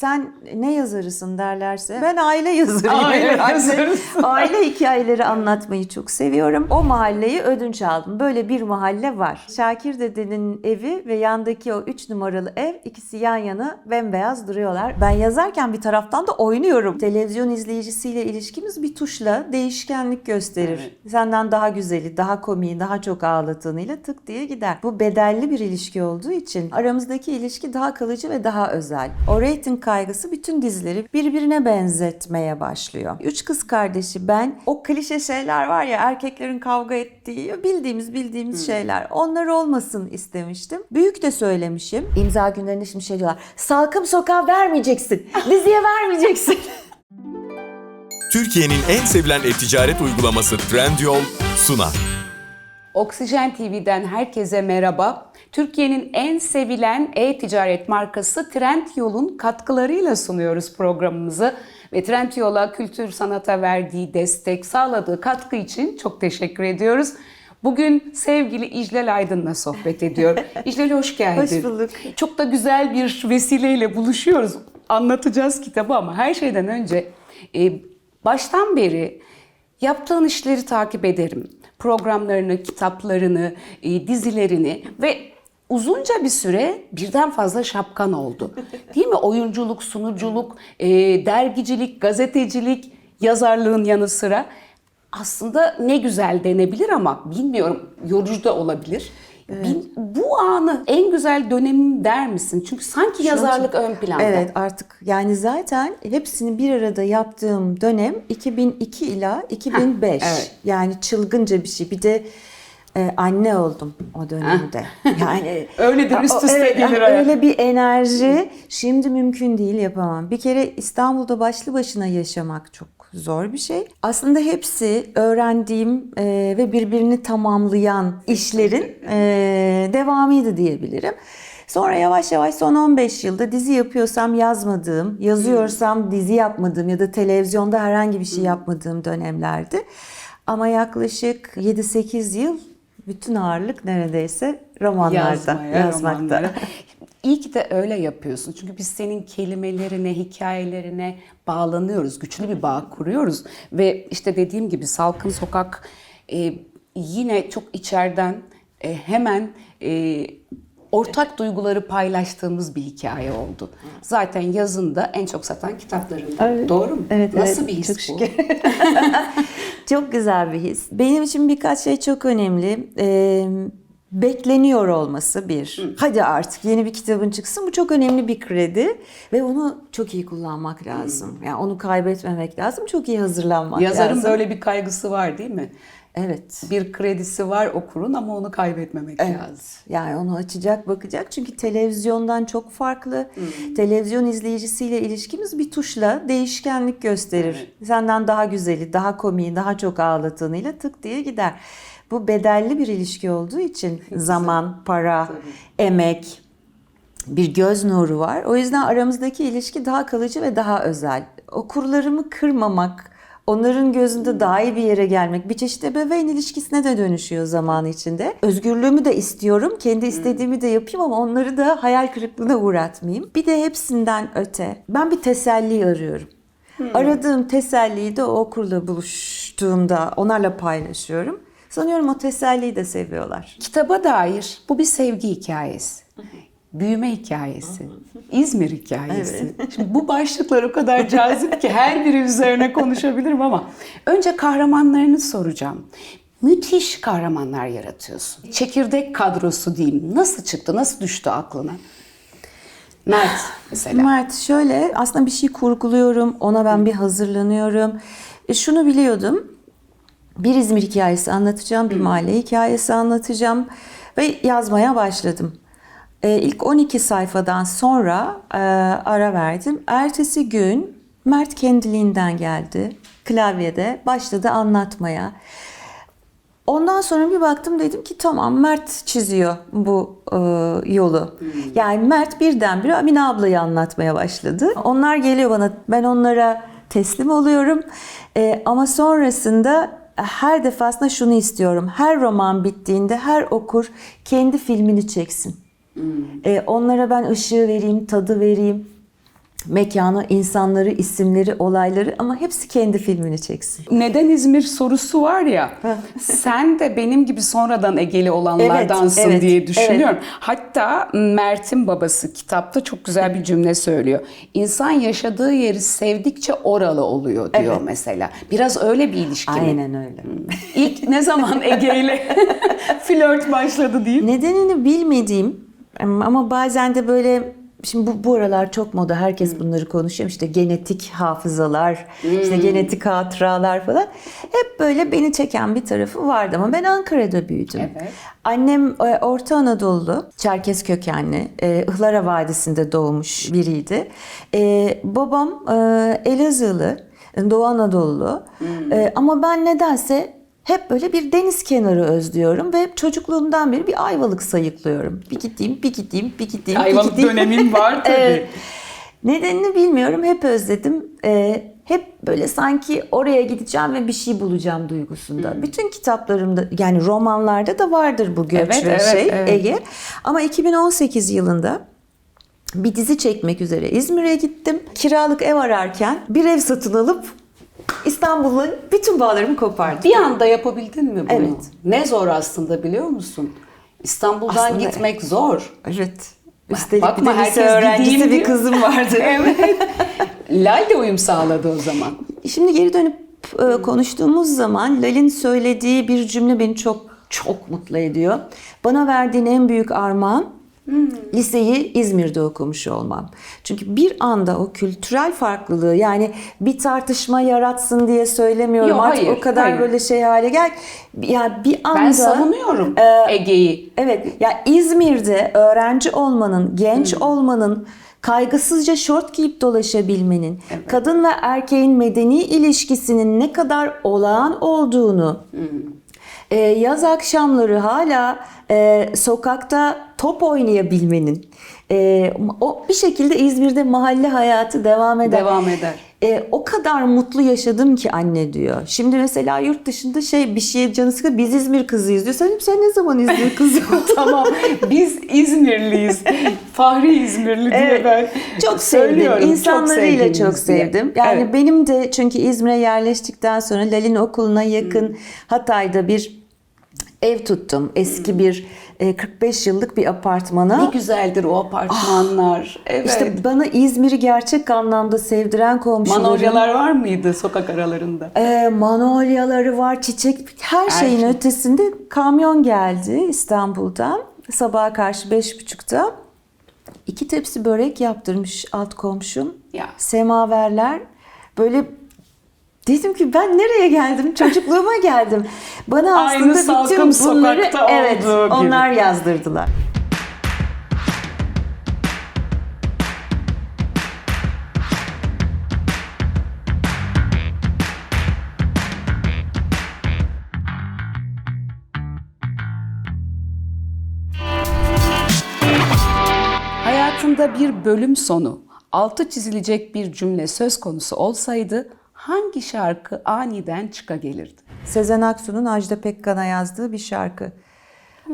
sen ne yazarısın derlerse ben aile yazarıyım. Aile Aile, aile hikayeleri anlatmayı çok seviyorum. O mahalleyi ödünç aldım. Böyle bir mahalle var. Şakir dedenin evi ve yandaki o 3 numaralı ev ikisi yan yana bembeyaz duruyorlar. Ben yazarken bir taraftan da oynuyorum. Televizyon izleyicisiyle ilişkimiz bir tuşla değişkenlik gösterir. Senden daha güzeli, daha komiği, daha çok ağlatanıyla tık diye gider. Bu bedelli bir ilişki olduğu için aramızdaki ilişki daha kalıcı ve daha özel. O rating kaygısı bütün dizileri birbirine benzetmeye başlıyor. Üç kız kardeşi ben o klişe şeyler var ya erkeklerin kavga ettiği bildiğimiz bildiğimiz şeyler onlar olmasın istemiştim. Büyük de söylemişim. İmza günlerinde şimdi şey diyorlar. Salkım sokağa vermeyeceksin. Diziye vermeyeceksin. Türkiye'nin en sevilen e-ticaret uygulaması Trendyol sunar. Oksijen TV'den herkese merhaba. Türkiye'nin en sevilen e-ticaret markası Trendyol'un katkılarıyla sunuyoruz programımızı. Ve Trendyol'a kültür sanata verdiği destek, sağladığı katkı için çok teşekkür ediyoruz. Bugün sevgili İclal Aydın'la sohbet ediyorum. İclal hoş geldin. Hoş bulduk. Çok da güzel bir vesileyle buluşuyoruz. Anlatacağız kitabı ama her şeyden önce e, baştan beri yaptığın işleri takip ederim. Programlarını, kitaplarını, e, dizilerini ve uzunca bir süre birden fazla şapkan oldu. Değil mi? Oyunculuk, sunuculuk, e, dergicilik, gazetecilik, yazarlığın yanı sıra aslında ne güzel denebilir ama bilmiyorum yorucu da olabilir. Bil- Bu anı en güzel dönemim der misin? Çünkü sanki yazarlık ön planda. Evet artık yani zaten hepsini bir arada yaptığım dönem 2002 ila 2005. evet. Yani çılgınca bir şey. Bir de e, anne oldum o dönemde. Yani Öyledir, üst üste evet, gelir yani. Öyle bir enerji şimdi mümkün değil yapamam. Bir kere İstanbul'da başlı başına yaşamak çok zor bir şey. Aslında hepsi öğrendiğim e, ve birbirini tamamlayan işlerin e, devamıydı diyebilirim. Sonra yavaş yavaş son 15 yılda dizi yapıyorsam yazmadığım, yazıyorsam dizi yapmadığım ya da televizyonda herhangi bir şey yapmadığım dönemlerdi. Ama yaklaşık 7-8 yıl bütün ağırlık neredeyse romanlarda, Yazmaya, yazmakta. romanlara. İyi ki de öyle yapıyorsun. Çünkü biz senin kelimelerine, hikayelerine bağlanıyoruz. Güçlü bir bağ kuruyoruz. Ve işte dediğim gibi Salkın Sokak e, yine çok içeriden e, hemen e, ortak duyguları paylaştığımız bir hikaye oldu. Zaten yazında en çok satan kitaplarından. Evet. Doğru mu? Evet, Nasıl evet. bir his Çok bu? Çok güzel bir his. Benim için birkaç şey çok önemli. Ee, bekleniyor olması bir. Hadi artık yeni bir kitabın çıksın. Bu çok önemli bir kredi ve onu çok iyi kullanmak lazım. Yani onu kaybetmemek lazım. Çok iyi hazırlanmak Yazarın lazım. böyle bir kaygısı var değil mi? Evet. Bir kredisi var okurun ama onu kaybetmemek lazım. Yani onu açacak bakacak çünkü televizyondan çok farklı. Televizyon izleyicisiyle ilişkimiz bir tuşla değişkenlik gösterir. Senden daha güzeli, daha komiği, daha çok ağlatanıyla tık diye gider. Bu bedelli bir ilişki olduğu için zaman, para, emek, bir göz nuru var. O yüzden aramızdaki ilişki daha kalıcı ve daha özel. Okurlarımı kırmamak, onların gözünde daha iyi bir yere gelmek bir çeşit ebeveyn ilişkisine de dönüşüyor zaman içinde. Özgürlüğümü de istiyorum, kendi istediğimi de yapayım ama onları da hayal kırıklığına uğratmayayım. Bir de hepsinden öte ben bir teselli arıyorum. Aradığım teselliyi de o okurla buluştuğumda onlarla paylaşıyorum. Sanıyorum o teselliyi de seviyorlar. Kitaba dair bu bir sevgi hikayesi. Büyüme hikayesi. İzmir hikayesi. Şimdi bu başlıklar o kadar cazip ki her biri üzerine konuşabilirim ama önce kahramanlarını soracağım. Müthiş kahramanlar yaratıyorsun. Çekirdek kadrosu diyeyim. Nasıl çıktı? Nasıl düştü aklına? Mert mesela. Mert şöyle aslında bir şey kurguluyorum. Ona ben bir hazırlanıyorum. E, şunu biliyordum. Bir İzmir hikayesi anlatacağım. Bir mahalle hikayesi anlatacağım. Ve yazmaya başladım. E, ilk 12 sayfadan sonra e, ara verdim. Ertesi gün Mert kendiliğinden geldi. Klavyede başladı anlatmaya. Ondan sonra bir baktım dedim ki tamam Mert çiziyor bu e, yolu. Yani Mert birdenbire Amine ablayı anlatmaya başladı. Onlar geliyor bana ben onlara teslim oluyorum. E, ama sonrasında her defasında şunu istiyorum. Her roman bittiğinde her okur kendi filmini çeksin. E, onlara ben ışığı vereyim, tadı vereyim. mekanı, insanları, isimleri, olayları ama hepsi kendi filmini çeksin. Neden İzmir sorusu var ya. sen de benim gibi sonradan Egeli olanlardansın Evet, evet, diye düşünüyorum. Hatta Mert'in babası kitapta çok güzel bir cümle söylüyor. İnsan yaşadığı yeri sevdikçe oralı oluyor diyor Evet. mesela. Biraz öyle bir ilişki mi? Aynen öyle. İlk ne zaman Ege ile flört başladı diyeyim. Nedenini bilmediğim ama bazen de böyle Şimdi bu, bu aralar çok moda. Herkes bunları konuşuyor. İşte genetik hafızalar, işte genetik hatıralar falan. Hep böyle beni çeken bir tarafı vardı ama ben Ankara'da büyüdüm. Evet. Annem e, Orta Anadolu, Çerkez kökenli, e, Ihlara Vadisi'nde doğmuş biriydi. E, babam Elazığlı, Doğu Anadolu. E, ama ben nedense hep böyle bir deniz kenarı özlüyorum ve çocukluğumdan beri bir Ayvalık sayıklıyorum. Bir gideyim, bir gideyim, bir gideyim, bir Ayvalık gideyim. dönemin var tabii. Evet. Nedenini bilmiyorum. Hep özledim. Ee, hep böyle sanki oraya gideceğim ve bir şey bulacağım duygusunda. Hmm. Bütün kitaplarımda yani romanlarda da vardır bu göç Evet, ve evet, şey evet. Ege. Ama 2018 yılında bir dizi çekmek üzere İzmir'e gittim. Kiralık ev ararken bir ev satın alıp İstanbul'la bütün bağlarımı kopardım. Bir anda yapabildin mi bunu? Evet. Ne zor aslında biliyor musun? İstanbul'dan Aslında- gitmek zor. Evet. Üstelik Bakma, bir de lise öğrencisi bir kızım vardı. evet. Lal de uyum sağladı o zaman. Şimdi geri dönüp e, konuştuğumuz zaman Lal'in söylediği bir cümle beni çok çok mutlu ediyor. Bana verdiğin en büyük armağan liseyi İzmir'de okumuş olmam. Çünkü bir anda o kültürel farklılığı yani bir tartışma yaratsın diye söylemiyorum. Yok, Artık hayır, o kadar hayır. böyle şey hale gel. Yani bir anda Ben savunuyorum e, Ege'yi. Evet, ya İzmir'de öğrenci olmanın, genç olmanın, kaygısızca şort giyip dolaşabilmenin, kadın ve erkeğin medeni ilişkisinin ne kadar olağan olduğunu, e, yaz akşamları hala e, sokakta top oynayabilmenin, e, o bir şekilde İzmir'de mahalle hayatı devam eder. Devam eder. E, o kadar mutlu yaşadım ki anne diyor. Şimdi mesela yurt dışında şey bir şeye canı sıkı biz İzmir kızıyız diyor. Sen, sen ne zaman İzmir kızı oldun? tamam. Biz İzmirliyiz. Fahri İzmirli diye Evet. ben Çok sevdim. İnsanlarıyla çok, diye. sevdim. Yani Evet. benim de çünkü İzmir'e yerleştikten sonra Lal'in okuluna yakın Hmm. Hatay'da bir ev tuttum. Eski bir e, 45 yıllık bir apartmana. ne güzeldir o apartmanlar. evet. İşte bana İzmir'i gerçek anlamda sevdiren komşularım. Manolyalar var mıydı sokak aralarında? E, manolyaları var, çiçek, her Her şeyin şey. ötesinde kamyon geldi İstanbul'dan. Sabaha karşı beş buçukta. İki tepsi börek yaptırmış alt komşum. Ya. Semaverler. Böyle dedim ki ben nereye geldim? Çocukluğuma geldim. Bana Aynı aslında Salkım bütün bunları evet, gibi. onlar yazdırdılar. Hayatında bir bölüm sonu, altı çizilecek bir cümle söz konusu olsaydı hangi şarkı aniden çıka gelirdi? Sezen Aksu'nun Ajda Pekkan'a yazdığı bir şarkı.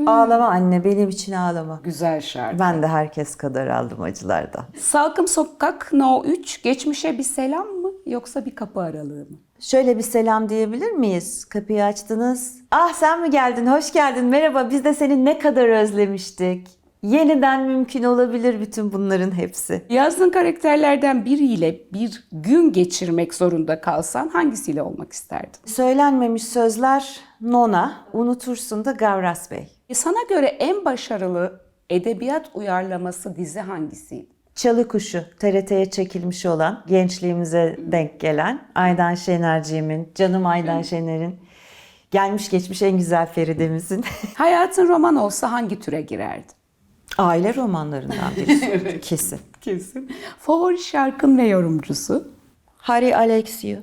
Ağlama anne benim için ağlama. Güzel şarkı. Ben de herkes kadar aldım acılardan. Salkım Sokak No 3 geçmişe bir selam mı yoksa bir kapı aralığı mı? Şöyle bir selam diyebilir miyiz? Kapıyı açtınız. Ah sen mi geldin? Hoş geldin. Merhaba. Biz de seni ne kadar özlemiştik. Yeniden mümkün olabilir bütün bunların hepsi. Yazdığın karakterlerden biriyle bir gün geçirmek zorunda kalsan hangisiyle olmak isterdin? Söylenmemiş sözler Nona, unutursun da Gavras Bey. E, Sana göre en başarılı edebiyat uyarlaması dizi hangisiydi? Çalı Kuşu TRT'ye çekilmiş olan, gençliğimize denk gelen Aydan Şenerciğimin, canım Aydan Şener'in gelmiş geçmiş en güzel Feride'mizin Hayatın roman olsa hangi türe girerdi? Aile romanlarından birisi. Kesin. Kesin. Favori şarkın ve yorumcusu? Harry Alexiou.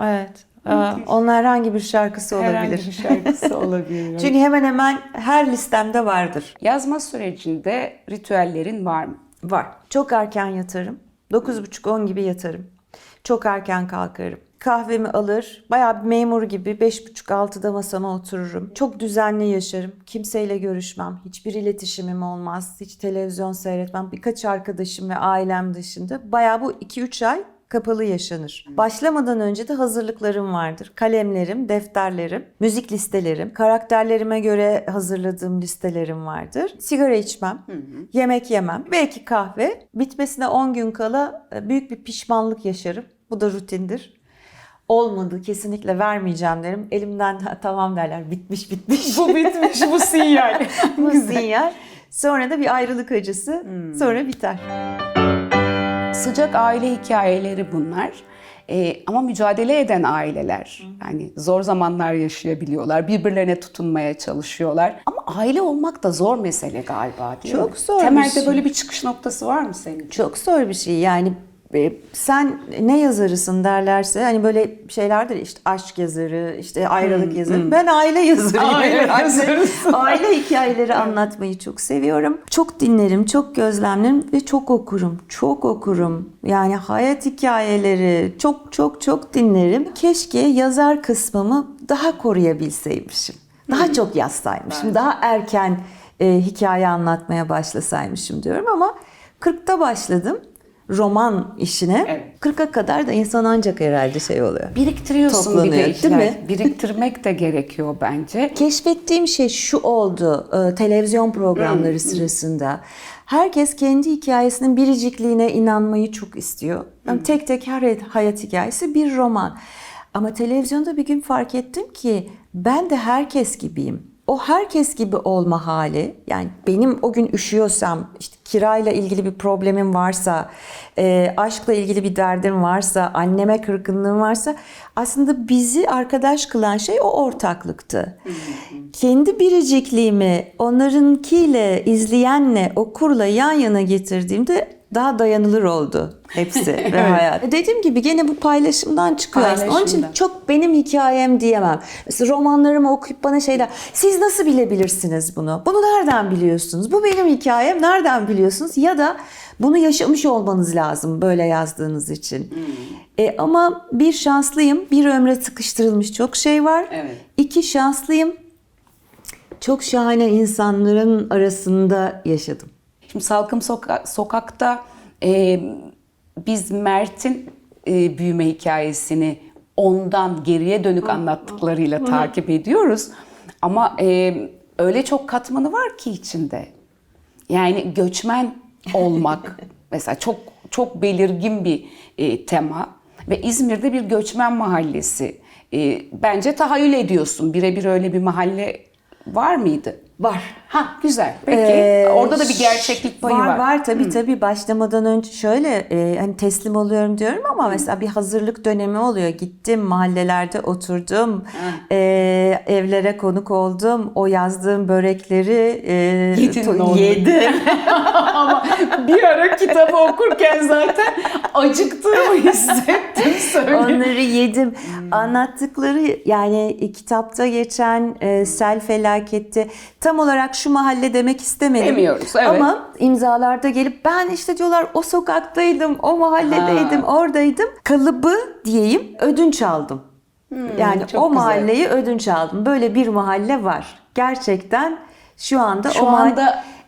Evet. Aa, Onun herhangi bir şarkısı Herhangi olabilir. bir şarkısı olabilir. Çünkü hemen hemen her listemde vardır. Yazma sürecinde ritüellerin var mı? Var. Çok erken yatarım. 9.30-10 gibi yatarım. Çok erken kalkarım. Kahvemi alır, bayağı bir memur gibi beş buçuk altıda masama otururum. Çok düzenli yaşarım. Kimseyle görüşmem. Hiçbir iletişimim olmaz. Hiç televizyon seyretmem. Birkaç arkadaşım ve ailem dışında. Bayağı bu 2-3 ay kapalı yaşanır. Başlamadan önce de hazırlıklarım vardır. Kalemlerim, defterlerim, müzik listelerim, karakterlerime göre hazırladığım listelerim vardır. Sigara içmem, yemek yemem, belki kahve. Bitmesine 10 gün kala e, büyük bir pişmanlık yaşarım. Bu da rutindir. Olmadı kesinlikle vermeyeceğim derim. Elimden tamam derler bitmiş bitmiş. Bu bitmiş bu sinyal. Bu sinyal. Sonra da bir ayrılık acısı. Sonra biter. Sıcak aile hikayeleri bunlar. Ee, ama mücadele eden aileler yani zor zamanlar yaşayabiliyorlar, birbirlerine tutunmaya çalışıyorlar. Ama aile olmak da zor mesele galiba değil Çok mi? zor bir Temelde şey. böyle bir çıkış noktası var mı senin? Çok zor bir şey yani sen ne yazarısın derlerse hani böyle şeylerdir işte aşk yazarı işte ayrılık yazarı ben aile yazarıyım. Aile yazarısın. aile hikayeleri anlatmayı çok seviyorum. Çok dinlerim, çok gözlemlerim ve çok okurum. Çok okurum. Yani hayat hikayeleri çok çok çok dinlerim. Keşke yazar kısmımı daha koruyabilseymişim. Daha çok yazsaymışım. Daha erken e, hikaye anlatmaya başlasaymışım diyorum ama 40'ta başladım roman işine. Evet. 40'a kadar da insan ancak herhalde şey oluyor. Biriktiriyorsun bir Toplanıyor, de değil hikaye. mi? Biriktirmek de gerekiyor bence. Keşfettiğim şey şu oldu e, televizyon programları sırasında. Herkes kendi hikayesinin biricikliğine inanmayı çok istiyor. Yani tek tek her hayat hikayesi bir roman. Ama televizyonda bir gün fark ettim ki ben de herkes gibiyim. O herkes gibi olma hali yani benim o gün üşüyorsam işte kirayla ilgili bir problemim varsa e, aşkla ilgili bir derdim varsa anneme kırgınlığım varsa aslında bizi arkadaş kılan şey o ortaklıktı. Kendi biricikliğimi onlarınkiyle izleyenle okurla yan yana getirdiğimde daha dayanılır oldu hepsi ve hayat. Dediğim gibi gene bu paylaşımdan çıkıyor aslında. Onun için çok benim hikayem diyemem. Mesela romanlarımı okuyup bana şeyler, siz nasıl bilebilirsiniz bunu? Bunu nereden biliyorsunuz? Bu benim hikayem, nereden biliyorsunuz? Ya da bunu yaşamış olmanız lazım böyle yazdığınız için. E, ama bir şanslıyım, bir ömre sıkıştırılmış çok şey var. Evet. İki şanslıyım, çok şahane insanların arasında yaşadım. Şimdi Salkım Soka- Sokak'ta e, biz Mert'in e, büyüme hikayesini ondan geriye dönük anlattıklarıyla takip ediyoruz. Ama e, öyle çok katmanı var ki içinde. Yani göçmen olmak mesela çok çok belirgin bir e, tema ve İzmir'de bir göçmen mahallesi. E, bence tahayyül ediyorsun. Birebir öyle bir mahalle var mıydı? Var. Ha güzel. Peki. Ee, Orada da bir gerçeklik payı var. Var var tabii tabii başlamadan önce şöyle e, hani teslim oluyorum diyorum ama mesela bir hazırlık dönemi oluyor. Gittim mahallelerde oturdum. e, evlere konuk oldum. O yazdığım börekleri e, Yedin yedim. Ama bir ara kitabı okurken zaten acıktığımı hissettim söyleyeyim. Onları yedim. Hmm. Anlattıkları yani e, kitapta geçen e, sel felaketi tam olarak şu mahalle demek istemedim. Demiyoruz, evet. Ama imzalarda gelip ben işte diyorlar o sokaktaydım, o mahalledeydim, oradaydım. Kalıbı diyeyim ödünç aldım. yani Hmm, çok o güzel. mahalleyi ödünç aldım. Böyle bir mahalle var. Gerçekten şu anda Şu o mahalle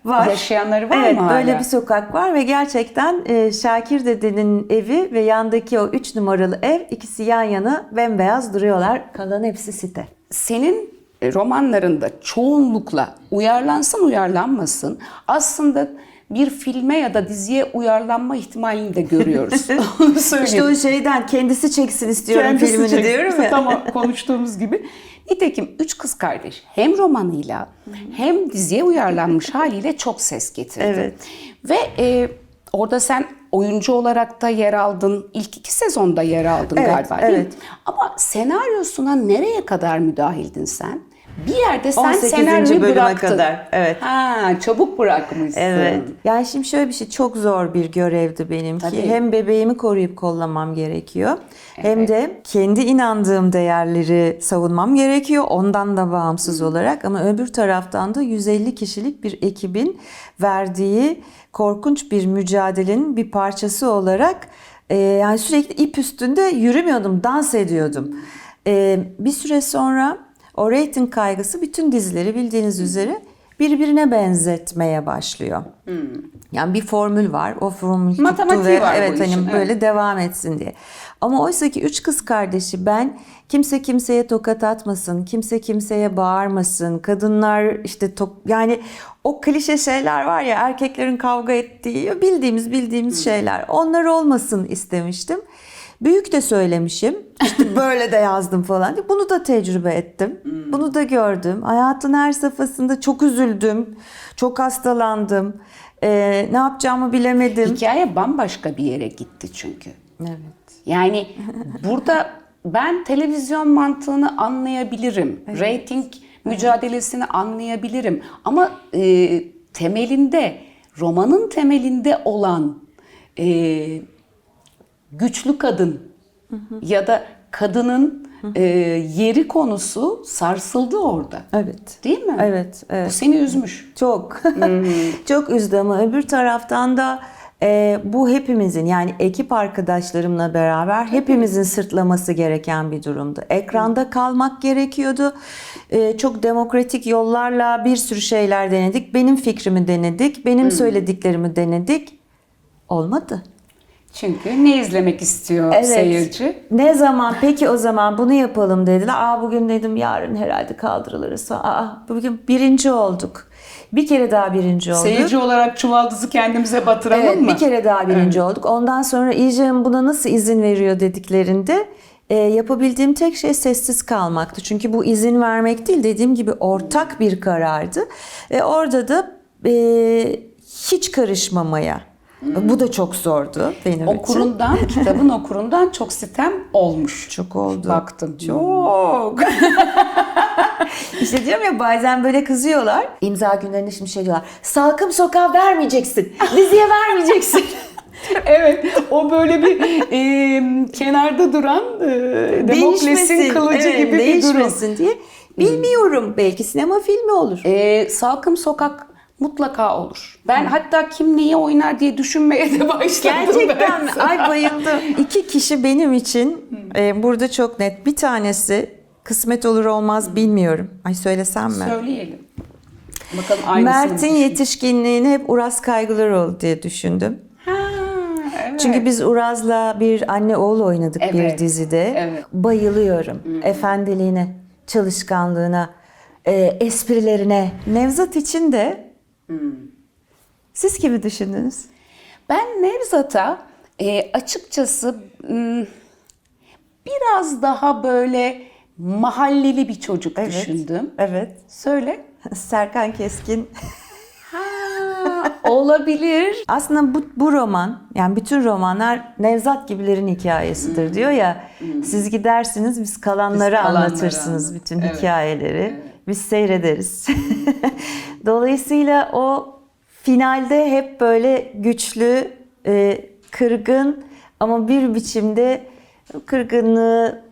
anda yaşayanları var evet, mı hala? böyle bir sokak var ve gerçekten e, Şakir dedenin evi ve yandaki o 3 numaralı ev ikisi yan yana bembeyaz duruyorlar. Kalan hepsi site. Senin romanlarında çoğunlukla uyarlansın uyarlanmasın aslında bir filme ya da diziye uyarlanma ihtimalini de görüyoruz. Onu söyleyeyim. İşte o şeyden kendisi çeksin istiyorum Kendisi filmini çekti. diyorum ya. Tam konuştuğumuz gibi. Nitekim Üç Kız Kardeş hem romanıyla hem diziye uyarlanmış haliyle çok ses getirdi. Evet. Ve e, orada sen oyuncu olarak da yer aldın. İlk iki sezonda yer aldın Evet, galiba değil mi? evet. Ama senaryosuna nereye kadar müdahildin sen? Bir yerde sen 18. senaryoyu bölüme bıraktın. kadar, evet. Ha, çabuk bırakmışsın. Evet. Yani şimdi şöyle bir şey çok zor bir görevdi benimki. Tabii. Hem bebeğimi koruyup kollamam gerekiyor. Hem de kendi inandığım değerleri savunmam gerekiyor. Ondan da bağımsız olarak ama öbür taraftan da 150 kişilik bir ekibin verdiği korkunç bir mücadelenin bir parçası olarak Ee, yani sürekli ip üstünde yürümüyordum, dans ediyordum. Ee, bir süre sonra o reyting kaygısı bütün dizileri bildiğiniz üzere birbirine benzetmeye başlıyor. Yani bir formül var. O formül tuttu ve var evet hani işin, böyle devam etsin diye. Ama oysa ki üç kız kardeşi ben kimse kimseye tokat atmasın, kimse kimseye bağırmasın, kadınlar işte top yani o klişe şeyler var ya erkeklerin kavga ettiği bildiğimiz bildiğimiz şeyler onlar olmasın istemiştim. Büyük de söylemişim. İşte böyle de yazdım falan. diye. Bunu da tecrübe ettim. Bunu da gördüm. Hayatın her safhasında çok üzüldüm. Çok hastalandım. Ee, ne yapacağımı bilemedim. Hikaye bambaşka bir yere gitti çünkü. Evet. Yani burada ben televizyon mantığını anlayabilirim. Rating mücadelesini anlayabilirim. Ama e, temelinde, romanın temelinde olan e, güçlü kadın ya da kadının e, yeri konusu sarsıldı orada. Evet. Değil mi? Evet, evet. Bu seni üzmüş. Çok. Çok üzdü ama öbür taraftan da e, bu hepimizin yani ekip arkadaşlarımla beraber hepimizin sırtlaması gereken bir durumdu. Ekranda kalmak gerekiyordu. E, çok demokratik yollarla bir sürü şeyler denedik. Benim fikrimi denedik. Benim söylediklerimi denedik. Olmadı. Çünkü ne izlemek istiyor seyirci? Ne zaman peki o zaman bunu yapalım dediler. Aa bugün dedim yarın herhalde kaldırılırız. Aa bugün birinci olduk. Bir kere daha birinci olduk. Seyirci olarak çuvaldızı kendimize batıralım Evet, mı? bir kere daha birinci olduk. Ondan sonra İJEM buna nasıl izin veriyor dediklerinde e, yapabildiğim tek şey sessiz kalmaktı. Çünkü bu izin vermek değil dediğim gibi ortak bir karardı. Ve orada da e, hiç karışmamaya. Bu da çok zordu benim için. Okurundan, kitabın okurundan çok sitem olmuş. Çok oldu. Baktım. Çok. işte diyorum ya bazen böyle kızıyorlar. İmza günlerinde şimdi şey diyorlar. Salkım sokağa vermeyeceksin. Diziye vermeyeceksin. evet, o böyle bir e, kenarda duran e, Demokles'in kılıcı evet, gibi bir durum. değişmesin diye. Bilmiyorum. Belki sinema filmi olur. E, Salkım Sokak mutlaka olur. Ben hatta kim neyi oynar diye düşünmeye de başladım. Gerçekten mi? Ay bayıldım. İki kişi benim için e, burada çok net. Bir tanesi kısmet olur olmaz bilmiyorum. Ay söylesem mi? Söyleyelim. Bakalım aynısını Mert'in yetişkinliğini hep Uras kaygılar oldu diye düşündüm. Ha, evet. Çünkü biz Uraz'la bir anne oğul oynadık bir Evet, dizide. evet. Bayılıyorum. Efendiliğine, çalışkanlığına, e, esprilerine. Nevzat için de siz kimi düşündünüz? Ben Nevzat'a e, açıkçası m, biraz daha böyle mahalleli bir çocuk düşündüm. Evet. Söyle. Serkan Keskin. Ha, olabilir. Aslında bu, bu roman, yani bütün romanlar Nevzat gibilerin hikayesidir diyor ya. Siz gidersiniz, biz kalanları Biz kalanları anlatırsınız anlat- bütün Evet, hikayeleri. Biz seyrederiz. Dolayısıyla o finalde hep böyle güçlü, e, kırgın ama bir biçimde kırgınlığı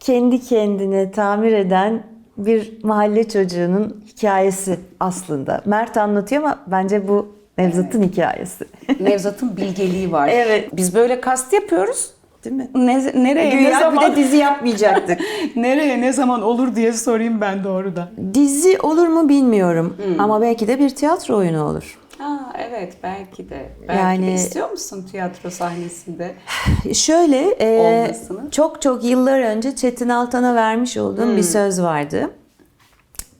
kendi kendine tamir eden bir mahalle çocuğunun hikayesi aslında. Mert anlatıyor ama bence bu Nevzat'ın hikayesi. Nevzat'ın bilgeliği var. Evet. Biz böyle kast yapıyoruz. Değil mi? Ne, nereye ne Güya bir zaman de dizi yapmayacaktık. nereye ne zaman olur diye sorayım ben doğrudan. dizi olur mu bilmiyorum ama belki de bir tiyatro oyunu olur. Ha evet belki de. Belki Yani- de. istiyor musun tiyatro sahnesinde? Şöyle e, Olmasını. çok çok yıllar önce Çetin Altan'a vermiş olduğum bir söz vardı.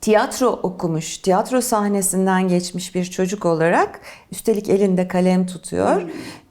Tiyatro okumuş, tiyatro sahnesinden geçmiş bir çocuk olarak üstelik elinde kalem tutuyor.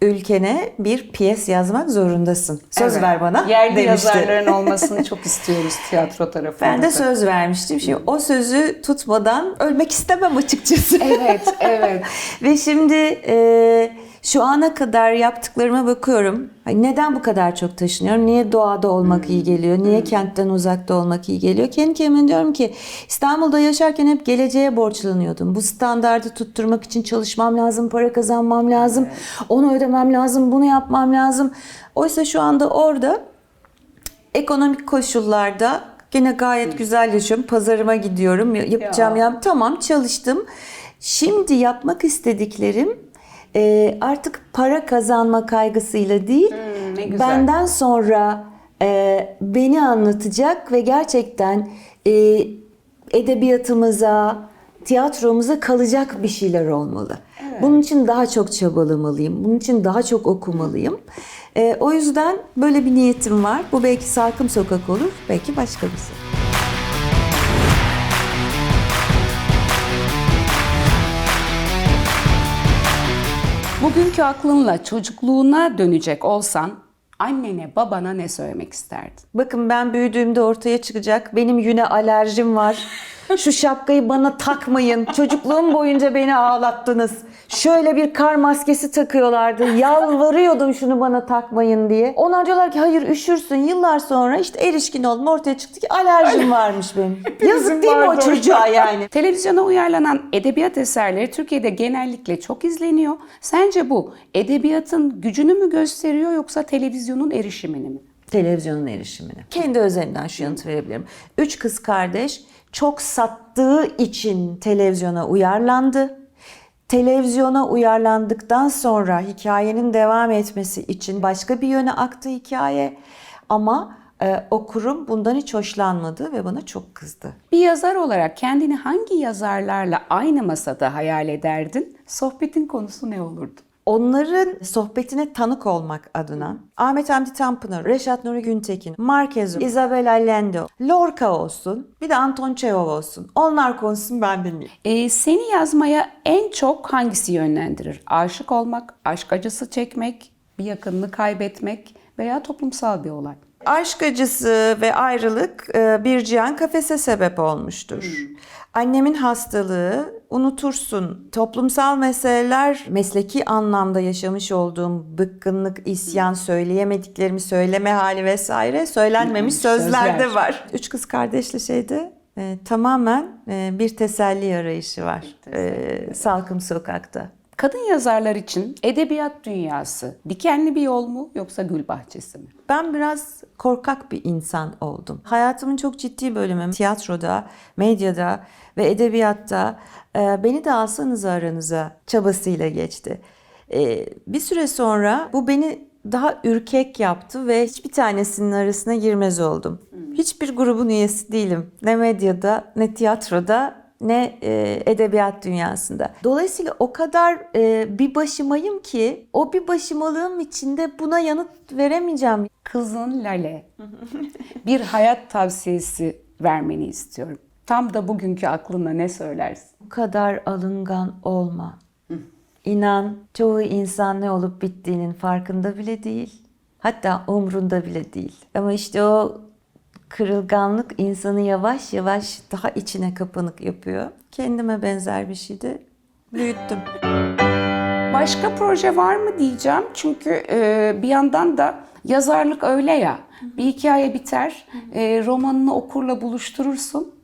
Ülkene bir piyes yazmak zorundasın. Söz Evet. ver bana Yerli demişti. yazarların olmasını çok istiyoruz tiyatro tarafında. Ben de söz vermiştim. Şimdi o sözü tutmadan ölmek istemem açıkçası. Evet, evet. Ve şimdi e, şu ana kadar yaptıklarıma bakıyorum. Neden bu kadar çok taşınıyorum? Niye doğada olmak iyi geliyor? Niye kentten uzakta olmak iyi geliyor? Kendi kendime diyorum ki İstanbul'da yaşarken hep geleceğe borçlanıyordum. Bu standardı tutturmak için çalışmam lazım, para kazanmam lazım, onu ödemem lazım, bunu yapmam lazım. Oysa şu anda orada ekonomik koşullarda gene gayet güzel yaşıyorum. Pazarıma gidiyorum. Yapacağım Ya. ya. Tamam çalıştım. Şimdi yapmak istediklerim e, artık para kazanma kaygısıyla değil, Ne güzel. benden sonra e, beni anlatacak ve gerçekten e, edebiyatımıza, tiyatromuza kalacak bir şeyler olmalı. Bunun için daha çok çabalamalıyım. Bunun için daha çok okumalıyım. E, o yüzden böyle bir niyetim var. Bu belki Salkım Sokak olur, belki başka bir şey. Bugünkü aklınla çocukluğuna dönecek olsan annene babana ne söylemek isterdin? Bakın ben büyüdüğümde ortaya çıkacak. Benim yüne alerjim var. Şu şapkayı bana takmayın. Çocukluğum boyunca beni ağlattınız. Şöyle bir kar maskesi takıyorlardı. Yalvarıyordum şunu bana takmayın diye. Onlar diyorlar ki hayır üşürsün. Yıllar sonra işte erişkin oldum ortaya çıktı ki alerjim varmış benim. Yazık değil mi o çocuğa yani? Televizyona uyarlanan edebiyat eserleri Türkiye'de genellikle çok izleniyor. Sence bu edebiyatın gücünü mü gösteriyor yoksa televizyonun erişimini mi? televizyonun erişimini. Kendi özelinden şu yanıtı verebilirim. Üç kız kardeş çok sattığı için televizyona uyarlandı. Televizyona uyarlandıktan sonra hikayenin devam etmesi için başka bir yöne aktı hikaye. Ama e, okurum bundan hiç hoşlanmadı ve bana çok kızdı. Bir yazar olarak kendini hangi yazarlarla aynı masada hayal ederdin? Sohbetin konusu ne olurdu? Onların sohbetine tanık olmak adına Ahmet Hamdi Tanpınar, Reşat Nuri Güntekin, Marquez, Isabel Allende, Lorca olsun, bir de Anton Çehov olsun. Onlar konuşsun ben dinleyeyim. Ee, seni yazmaya en çok hangisi yönlendirir? Aşık olmak, aşk acısı çekmek, bir yakınını kaybetmek veya toplumsal bir olay? Aşk acısı ve ayrılık e, bir cihan kafese sebep olmuştur. Annemin hastalığı unutursun. Toplumsal meseleler mesleki anlamda yaşamış olduğum bıkkınlık, isyan, söyleyemediklerimi söyleme hali vesaire söylenmemiş sözler de Sözler. var. Üç kız kardeşli şeyde e, tamamen e, bir teselli arayışı var. E, Salkım Sokak'ta. Kadın yazarlar için edebiyat dünyası dikenli bir yol mu yoksa gül bahçesi mi? Ben biraz korkak bir insan oldum. Hayatımın çok ciddi bölümü tiyatroda, medyada ve edebiyatta e, beni de alsanız aranıza çabasıyla geçti. E, bir süre sonra bu beni daha ürkek yaptı ve hiçbir tanesinin arasına girmez oldum. Hiçbir grubun üyesi değilim. Ne medyada, ne tiyatroda, ne e, edebiyat dünyasında. Dolayısıyla o kadar e, bir başımayım ki o bir başımalığım içinde buna yanıt veremeyeceğim. Kızın Lale bir hayat tavsiyesi vermeni istiyorum. Tam da bugünkü aklına ne söylersin? Bu kadar alıngan olma. İnan çoğu insan ne olup bittiğinin farkında bile değil. Hatta umrunda bile değil. Ama işte o kırılganlık insanı yavaş yavaş daha içine kapanık yapıyor. Kendime benzer bir şey de büyüttüm. Başka proje var mı diyeceğim. Çünkü e, bir yandan da yazarlık öyle ya. Bir hikaye biter, e, romanını okurla buluşturursun.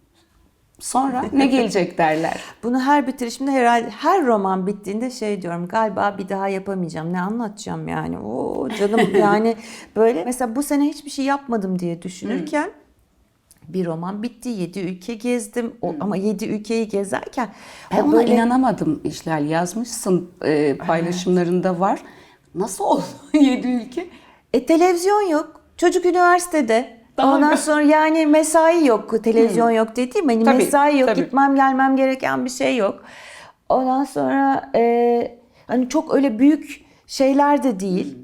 Sonra ne gelecek derler. Bunu her bitirişimde herhalde her roman bittiğinde şey diyorum galiba bir daha yapamayacağım. Ne anlatacağım yani? Oo canım yani böyle mesela bu sene hiçbir şey yapmadım diye düşünürken bir roman bitti. Yedi ülke gezdim. O, ama yedi ülkeyi gezerken Ben ona böyle- inanamadım İşlal. Yazmışsın e, paylaşımlarında var. Nasıl oldu yedi ülke? E, televizyon yok. Çocuk üniversitede. Daha Ondan sonra yani mesai yok. Televizyon yok dediğim hani Tabii, mesai yok. tabii. Gitmem gelmem gereken bir şey yok. Ondan sonra e, hani çok öyle büyük şeyler de değil.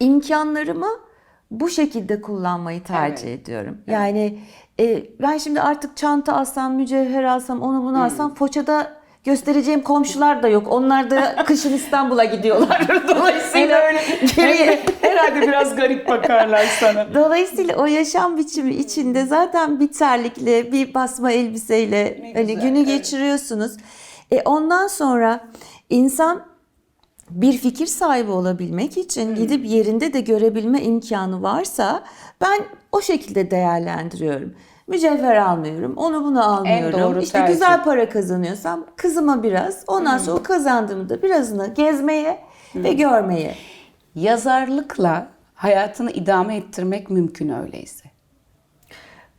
İmkanlarımı bu şekilde kullanmayı tercih ediyorum. Yani e, ben şimdi artık çanta alsam, mücevher alsam, onu bunu alsam Foça'da göstereceğim komşular da yok. Onlar da kışın İstanbul'a gidiyorlar. Dolayısıyla geriye Herhalde biraz garip bakarlar sana. Dolayısıyla o yaşam biçimi içinde zaten bir terlikle, bir basma elbiseyle Ne hani güzel, günü evet. geçiriyorsunuz. E ondan sonra insan bir fikir sahibi olabilmek için gidip yerinde de görebilme imkanı varsa ben o şekilde değerlendiriyorum. Mücevher almıyorum, onu bunu almıyorum. doğru işte tercih. güzel para kazanıyorsam kızıma biraz, ondan sonra o kazandığımı da birazını gezmeye ve görmeye. Yazarlıkla hayatını idame ettirmek mümkün öyleyse.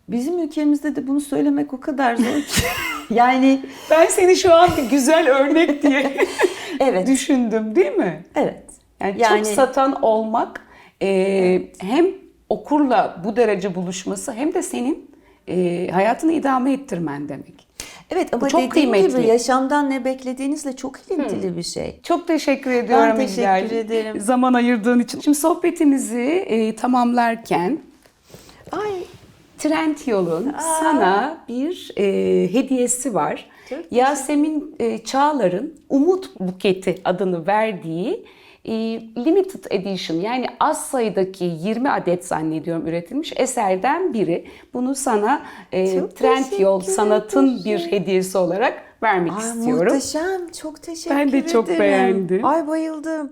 Bizim ülkemizde de bunu söylemek o kadar zor ki. yani Ben seni şu an bir güzel örnek diye evet, düşündüm değil mi? evet. Yani, Yani- çok satan olmak e, hem okurla bu derece buluşması hem de senin e, hayatını idame ettirmen demek. Evet ama Bu çok dediğim kıymetli. gibi yaşamdan ne beklediğinizle çok ilintili bir şey. Çok teşekkür ediyorum teşekkür İlger'cim. ederim. Zaman ayırdığın için. Şimdi sohbetimizi e, tamamlarken Ay Trendyol'un sana bir e, hediyesi var. Çok Yasemin e, Çağlar'ın Umut Buketi adını verdiği e, limited edition yani az sayıdaki 20 adet zannediyorum üretilmiş eserden biri. Bunu sana e, Çok Trendyol teşekkür sanatın bir ederim. hediyesi olarak vermek Ay, istiyorum. muhteşem. Çok teşekkür Ben de ederim. çok beğendim. Ay bayıldım.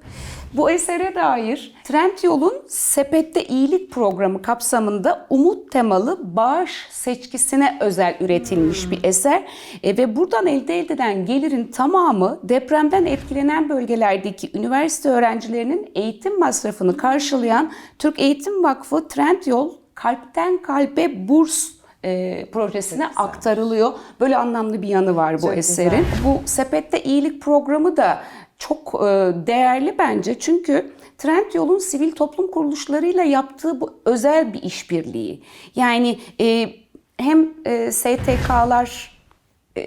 Bu esere dair Trendyol'un Sepette İyilik Programı kapsamında umut temalı bağış seçkisine özel üretilmiş bir eser. E, ve buradan elde edilen gelirin tamamı depremden etkilenen bölgelerdeki üniversite öğrencilerinin eğitim masrafını karşılayan Türk Eğitim Vakfı Trendyol Kalpten Kalbe Burs e, projesine aktarılıyor. Böyle anlamlı bir yanı var bu Çok eserin. güzel. Bu sepette iyilik programı da çok e, değerli bence çünkü Trendyol'un sivil toplum kuruluşlarıyla yaptığı bu özel bir işbirliği. Yani e, hem e, STK'lar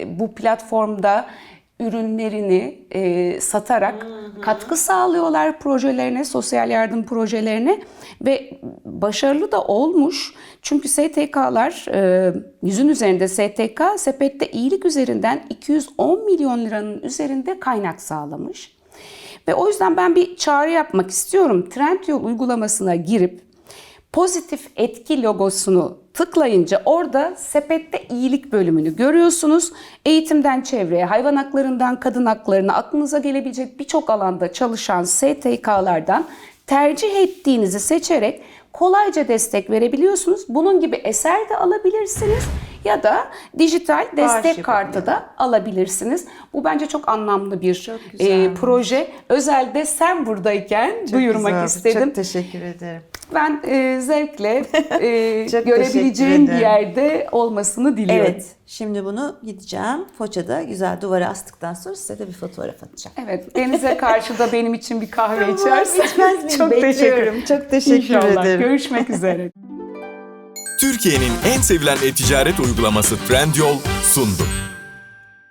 bu platformda ürünlerini e, satarak katkı sağlıyorlar projelerine, sosyal yardım projelerine ve başarılı da olmuş. Çünkü STK'lar, e, yüzün üzerinde STK, sepette iyilik üzerinden 210 milyon liranın üzerinde kaynak sağlamış. Ve o yüzden ben bir çağrı yapmak istiyorum. Trendyol uygulamasına girip pozitif etki logosunu tıklayınca orada sepette iyilik bölümünü görüyorsunuz. Eğitimden çevreye, hayvan haklarından kadın haklarına aklınıza gelebilecek birçok alanda çalışan STK'lardan tercih ettiğinizi seçerek kolayca destek verebiliyorsunuz. Bunun gibi eser de alabilirsiniz ya da dijital destek kartı da alabilirsiniz. Bu bence çok anlamlı bir Çok e, proje. Özelde sen buradayken Çok duyurmak güzel. istedim. Çok teşekkür ederim. Ben e, zevkle e, teşekkür bir ederim. yerde olmasını diliyorum. Evet. Şimdi bunu gideceğim. Foça'da güzel duvara astıktan sonra size de bir fotoğraf atacağım. Evet, denize karşı da benim için bir kahve içersen. Çok Bekliyorum. teşekkür Çok teşekkür İnşallah. ederim. Görüşmek üzere. Türkiye'nin en sevilen e-ticaret uygulaması Trendyol sundu.